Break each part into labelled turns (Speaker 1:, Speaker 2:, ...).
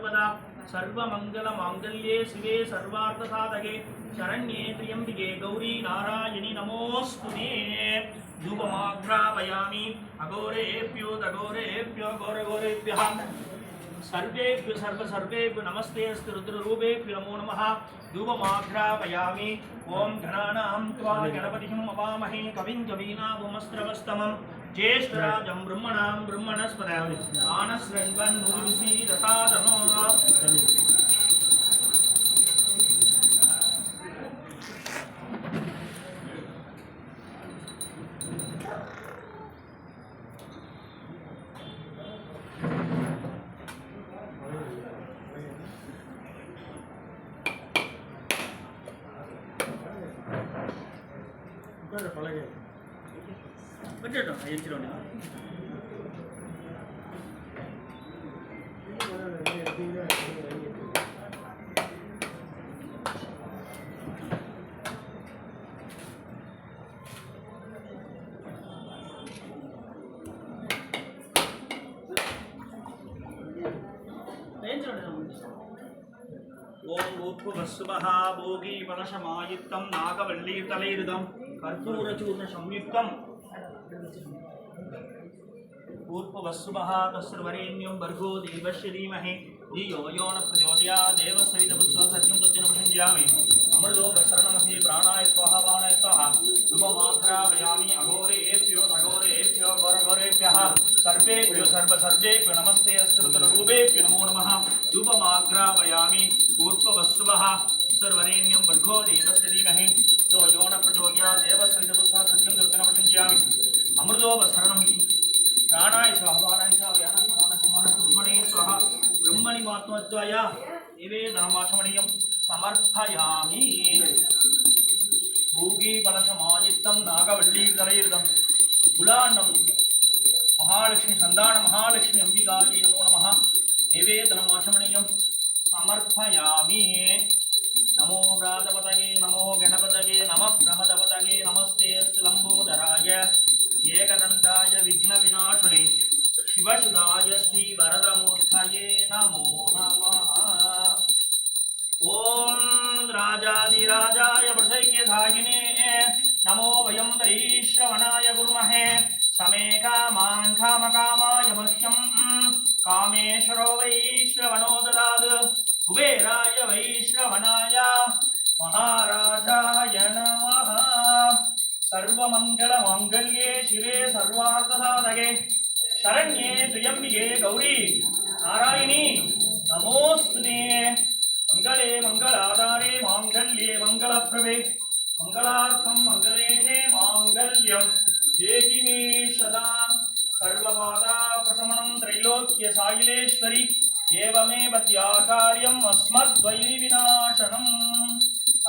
Speaker 1: सर्वदा सर्वमङ्गलमाङ्गल्ये शिवे सर्वार्थसाधके शरण्ये त्र्यम्बिके गौरी नारायणि नमोऽस्तु मे धूपमाघ्रापयामि अघोरेभ्यो दघोरेभ्यो घोरघोरेभ्यः सर्वेभ्य सर्व सर्वेभ्य नमस्ते अस्तु रुद्ररूपेभ्य नमो नमः धूपमाघ्रापयामि ॐ घनानां त्वा गणपतिम् अपामहे कविं कवीनाभुमस्त्रवस्तमम् ज्येष्ठराजं ब्रह्मणां ब्रह्मणस्पदामि मानसृण्वन् मुदिभिषि रथादनो
Speaker 2: பழக
Speaker 1: வச்சிட்டோம் எரிச்சிடும் ஓம் ஊர்வசுபஹா போகி பலசமாயுக்தம் நாகவல்லி कर्पूरचूर्ण संयुक्त तस्वरेण्यं भर्गो देवस्य धीमहि धियो यो न प्रचोदया सवितपुत्सो सत्यं तत्त्वेन प्राणाय स्वाहा प्राणाय स्वाहा शुभमात्रामयामि अघोरेभ्यो नघोरेभ्यो घोरघोरेभ्यः सर्वेभ्यो सर्वसर्वेभ्यो नमस्ते अस्त्रुतरूपेभ्यो नमो नमः। शुभमाग्रामयामि पूर्ववस्सुवः सर्वरेण्यं भर्गो देवस्य धीमहि மகாபரிமாத்மத்வாய நிவேதனமாசமணியம் சமர்ப்பயாமி பூகி பலசமாஜித்தம் நாகவள்ளி கரையிருதம் குலாண்டம் மகாலட்சுமி சந்தான மகாலட்சுமி அம்பிகாயை நமோ நம நிவேதனமாசமணியம் சமர்ப்பயாமி नमो व्रातपतये नमो गणपतये नमः। प्रमदपतये नमस्ते अस्तु लम्बोदराय। एकदन्ताय विघ्नविनाशिने। शिवसुधाय श्रीवरदमूर्तये नमो नमः। ॐ राजाधिराजाय वृषैक्यधागिने नमो वयं वैश्रवणाय कुर्महे, समे कामान् कामकामाय मह्यं, कामेश्वरो वैश्रवणो ददात् कुबेराय वैश्रवणाय, महाराजाय नमः। सर्वमङ्गलमाङ्गल्ये शिवे सर्वार्थसाधके। ಶರಣ್ಯೆ ತ್ರಿಯಂಬಿಗೆ ಗೌರಿ ನಾರಾಯಣಿ ನಮೋಸ್ತುನೇ ಮಂಗಳೇ ಮಂಗಳಾಧಾರೆ ಮಾಂಗಲ್ಯೆ ಮಂಗಳ ಪ್ರಭೆ ಮಂಗಳಾರ್ಥಂ ಮಂಗಲೇಶೆ ಮಾಂಗಲ್ಯಂ ದೇಹಿ ಮೇ ಸದಾ ಸರ್ವಪಾದಾ ಪ್ರಸಮಣಂ ತ್ರೈಲೋಕ್ಯ ಸಾಯಿಲೇಶ್ವರಿ ಏವಮೇವ ತ್ಯಾಕಾರ್ಯಂ ಅಸ್ಮದ್ವೈ ವಿನಾಶನಂ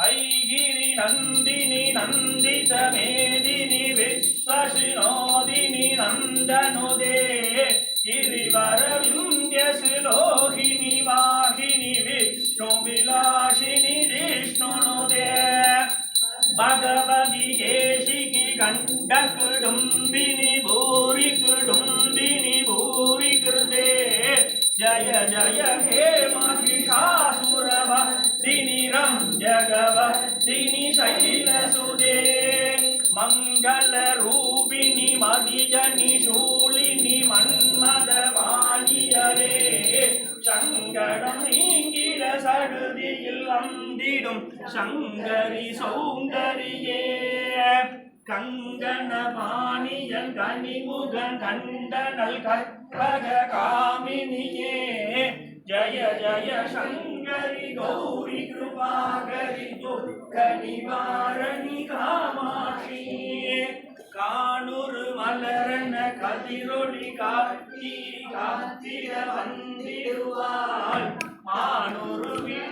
Speaker 1: ಐಗಿರಿ ನಂದಿನಿ ನಂದಿತ ಮೇದಿನಿ ವಿಶ್ವಶಿನೋದಿನಿ ನಂದನುದೇ गिरिवरविन्द्यश्लोहिनि वाहिनि विष्णुविलासिनि विष्णुनुदे भगवदिगेशिकि गण्डकुडुम्बिनि भूरि कुडुम्बिनि भूरि कृते जय जय हे महिषासुरवदिनिरं जगवदिनि शैलसुदे मङ्गलरूपिणि मदिजनिशूल சடுதியில் அந்திடும் சங்கரி சௌந்தரியே. கங்கண பாணியன் கனிமுகன் கண்டனல் கற்பக காமினியே. ஜய ஜய சங்கரி கௌரி கிருபாகரி துக்க நிவாரணி காமாட்சி. காணுரு மலரன கதிரொளி காட்டி காத்திர வந்திருவாள் ஆனொரு வீடு